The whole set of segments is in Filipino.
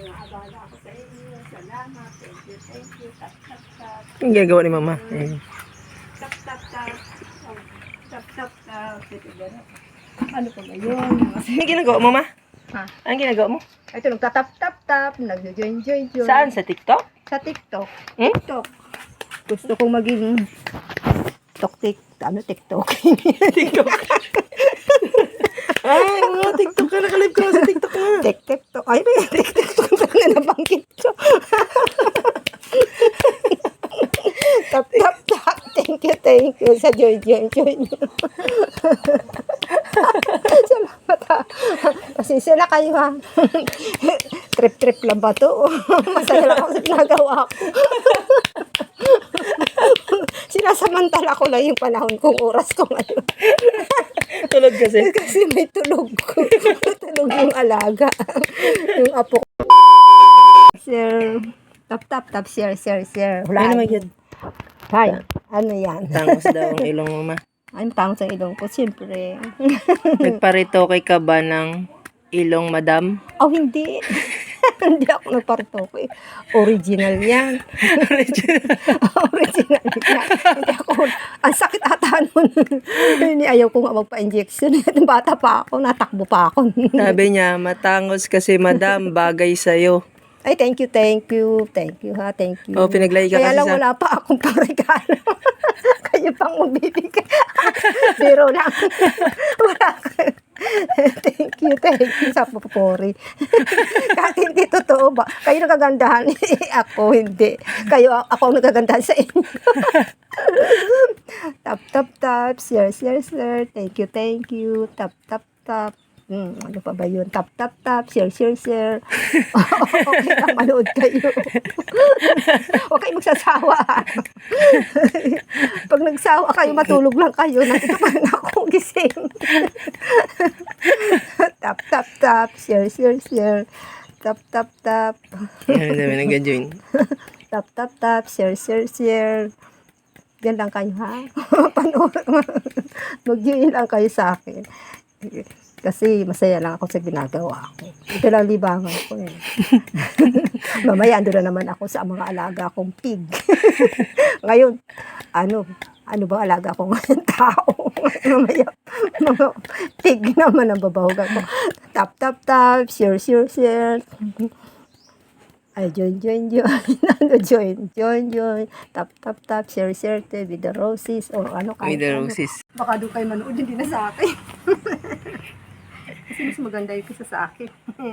Mga abala ako sa inyo. Salamat. Thank you, thank you. Tap, tap, tap. Ang ginagawa ni mama. Eh. Tap, tap, tap. Oh, Tap, tap, tap. Ito, gano'n. Ano pa ba yun? Ang ginagawa mo, ma? Ha? Ang ginagawa mo? Ito, nagtatap-tap-tap. Nag-join, join, join. Saan? Sa TikTok? Sa TikTok. Hmm? TikTok. Gusto kong maging tok-tik. Ano, TikTok? TikTok. Ay, mga TikTok ka. Nakalive ka na sa TikTok nga. TikTok. Ay, may TikTok na nabanggit ko. tap, tap, tap. Thank you sa join, join, join. Salamat ha. Kasi sila kayo ha. Trip-trip lang ba to? Masaya lang ako sa ginagawa ko. Sinasamantala ko lang yung panahon kong oras ko ngayon. Tulog kasi. Kasi may tulog ko. tulog yung alaga. yung apo ko. Share. Tap, tap, tap. Share, share, share. Ano Wala. naman yan? Hay. Ano yan? Tangos daw ang ilong mo, ma. Ang tangos ang ilong ko. Siyempre. Nagparitoke ka ba ng ilong madam? Oh, hindi. hindi ako nagparito ko eh. Original yan. Original yan. Hindi ako. Ang sakit ata nun. Hindi ayaw ko nga magpa-injection. Bata pa ako. Natakbo pa ako. Sabi niya, matangos kasi madam, bagay sa'yo. Ay, thank you, thank you. Thank you, ha. Thank you. Oh, pinaglay ka Kaya kasi lang sa... wala pa akong paregalo. Kayo pang magbibigay. Biro lang. wala thank you, thank you sa papori. Kahit hindi totoo ba? Kayo nagagandahan. ako hindi. Kayo, ako ang nagagandahan sa inyo. tap, tap, tap. Share, share, share. Thank you, thank you. Tap, tap, tap. Hmm, ano pa ba yun? Tap, tap, tap. Share, share, share. okay lang, manood kayo. Huwag kayo magsasawa. Pag nagsawa kayo, matulog lang kayo. Nandito pa rin ako gising. tap, tap, tap. Share, share, share. Tap, tap, tap. Yan, sabi nag-join. Tap, tap, tap. Share, share, share. Yan lang kayo, ha? Panood. Mag-join lang kayo sa akin. Kasi masaya lang ako sa ginagawa ko. Ito lang libangan ko eh. Mamaya ando na naman ako sa mga alaga kong pig. Ngayon, ano, ano ba alaga ko ngayon? Tao. Mamaya, mga pig naman ang babahugan ko. Tap, tap, tap, share, share, share. Ay, join, join, join. ano, join, join, join. Tap, tap, tap, share, share, with the roses. O ano, kahit With the ano. roses. Baka doon kayo manood, hindi na sa akin. Kasi mas maganda yung kisa sa akin.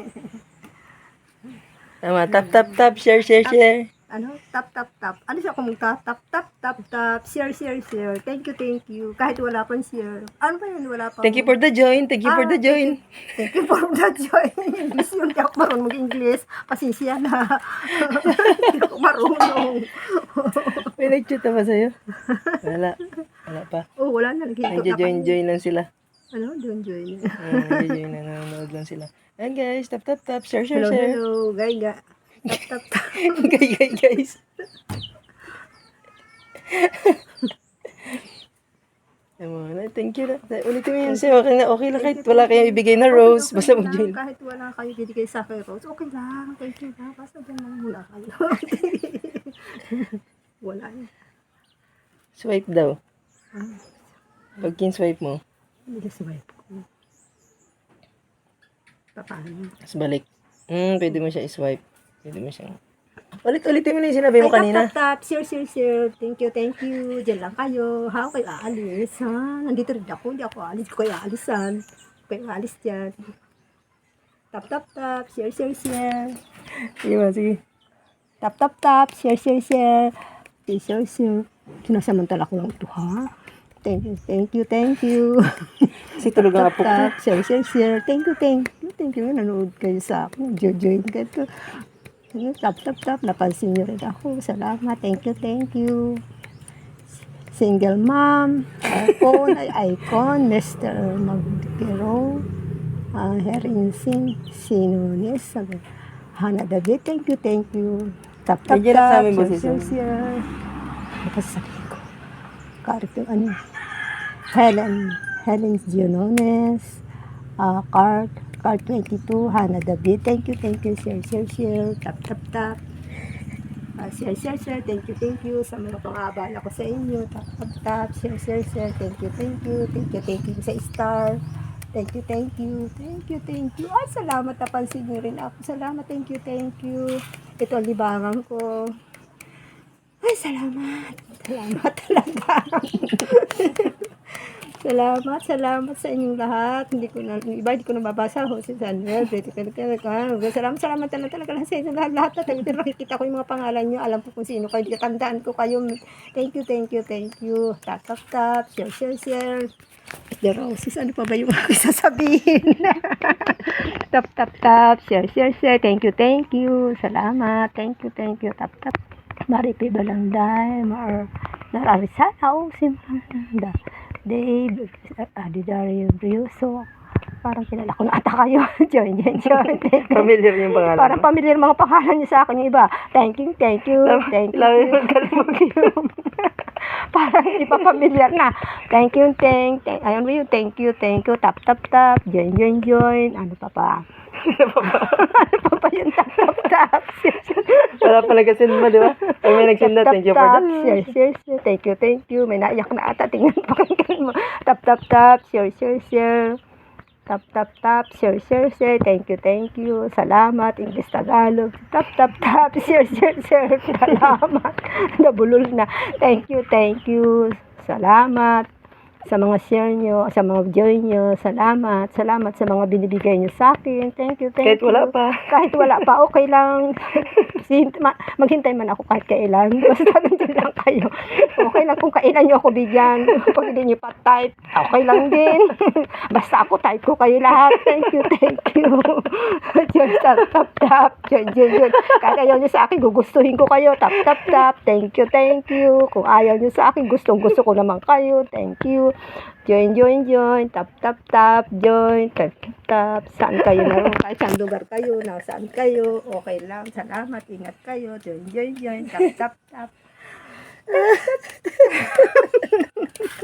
Tama, tap, tap, tap, share, share, share. ano? Tap, tap, tap. Ano siya kung magta tap, tap, tap, tap. Share, share, share. Thank you, thank you. Kahit wala pang share. Ano ba yun? Wala pa. Thank you for the join, thank you for the Ah, join. Thank you for the joy. English yun. Hindi ako marunong mag-English. Pasisya na. Hindi ako marunong. May nag-chat ba sa'yo? Wala. Wala pa. Oh, wala na. Nag-join Nag-join-join lang sila. Ano? Doon join. Ah, Nag-join na, nanonood lang sila. Ayan guys, tap, tap, tap, share, share, Hello, share. hello. Gay, ga. Tap, tap, tap. Gay, gay, guys. Tama na, thank you na. Ulitin mo yun sa'yo. Okay na, okay lang kahit wala kayong ibigay na rose. Basta Okay lang, mag-join. Kahit wala kayo bibigay sa akin rose, okay lang. Thank you lang. Basta dyan lang muna kayo. wala yun. Swipe daw. Ah, Pag kin-swipe mo, Hindi swipe ko. Paano? tapos balik. Hmm, pwede mo siya i-swipe. Pwede mo siyang... Ulit-ulitin mo na yung sinabi mo Ay, kanina. tap, tap, tap. Share, share, share. Thank you, thank you. Diyan lang kayo. Ha? Kayo aalis, ha? Nandito rin ako. Hindi ako aalis. Kayo aalisan. Kayo aalis dyan. Tap, tap, tap. Share, share, share. Sige ba, sige. Tap, tap, tap. Share, share, share. Share, share, share. Sinasamantala ko lang ito, ha? Thank you, thank you, thank you. Kasi tulog ang apo ko. Tap, share, share, share. Thank you, thank you, thank you. Nanood kayo sa akin. Join ka to. Ano, Tap, tap, tap. Napansin niyo rin ako. Salamat. Thank you, thank you. Single mom. Icon, icon. Mr. Magdero. Uh, Herin Singh. Sinonis. Sabi, Hana David. Thank you, thank you. Tap, tap, Bigyan na sa tap. amin, Share, share, mo. share. Ano pa sabihin ko? Character, ano? Helen. Helen Gionones. Uh, Cart. Car 22, Hana David. Thank you, thank you, share, share, share. Tap, tap, tap. Ah, share, share, share. Thank you, thank you. Sa mga pang-abala ko sa inyo. Tap, tap, tap. Share, share, share. Thank you, thank you. Thank you, thank you sa star. Thank you, thank you. Thank you, thank you. Ay, salamat. Napansin niyo rin ako. Salamat. Thank you, thank you. Ito ang libangan ko. Salamat. Salamat talaga. salamat, salamat sa inyong lahat. Hindi ko na, iba hindi ko na mabasa. Jose Samuel, Betty Calcanacan. Salamat, salamat talaga talaga lang sa inyo lahat. Lahat na talaga. Nakikita ko yung mga pangalan nyo. Alam ko kung sino kayo. Tandaan ko kayo. Thank you, thank you, thank you. Tap, tap, tap. Share, share, share. The roses, ano pa ba yung aking sasabihin? tap, tap, tap. Share, share, share. Thank you, thank you. Salamat. Thank you, thank you. Tap, tap. Maripi Balanday, Mar Nararisana, oh, si Maranda, Dave, Adidario Briuso, parang kilala ko na ata kayo. join, join, join. Familiar yung pangalan. Parang familiar mga pangalan niyo sa akin yung iba. Thank you, thank you, thank you. You. Thank you. Parang iba familiar na. Thank you, thank, thank, ayun mo yun, thank you, thank you, tap, tap, tap, join, join, join, ano pa pa? ano pa pa yung tap, tap, tap? Wala pa nag-send mo, di ba? Ay, may nag-send na. Thank you for that. Share, share, share. Thank you, thank you. May naiyak na ata. Tingnan pakinggan mo. Tap, tap, tap. Share, share, share. Tap, tap, tap. Share, share, share. Thank you, thank you. Salamat. English Tagalog. Tap, tap, tap. Share, share, share. Salamat. Nabulol na. Thank you, thank you. Salamat sa mga share nyo, sa mga join nyo. Salamat. Salamat sa mga binibigay nyo sa akin. Thank you, thank Kahit you wala pa. kahit wala pa, okay lang. Maghintay man ako kahit kailan. Basta nandiyan lang kayo. Okay lang kung kailan nyo ako bigyan. Pag hindi nyo pa type, okay lang din. Basta ako type ko kayo lahat. Thank you, thank you. Diyan, tap, tap, tap. Diyan, diyan, diyan. Kahit ayaw nyo sa akin, gugustuhin ko kayo. Tap, tap, tap. Thank you, thank you. Kung ayaw nyo sa akin, gustong gusto ko naman kayo. Thank you. Join, join, join. Tap, tap, tap. Join. Tap, tap, tap. Saan kayo naroon? Kahit saan lugar kayo. Nasaan kayo. Okay lang. Salamat. Ingat kayo. Join, join, join. Tap, tap, tap.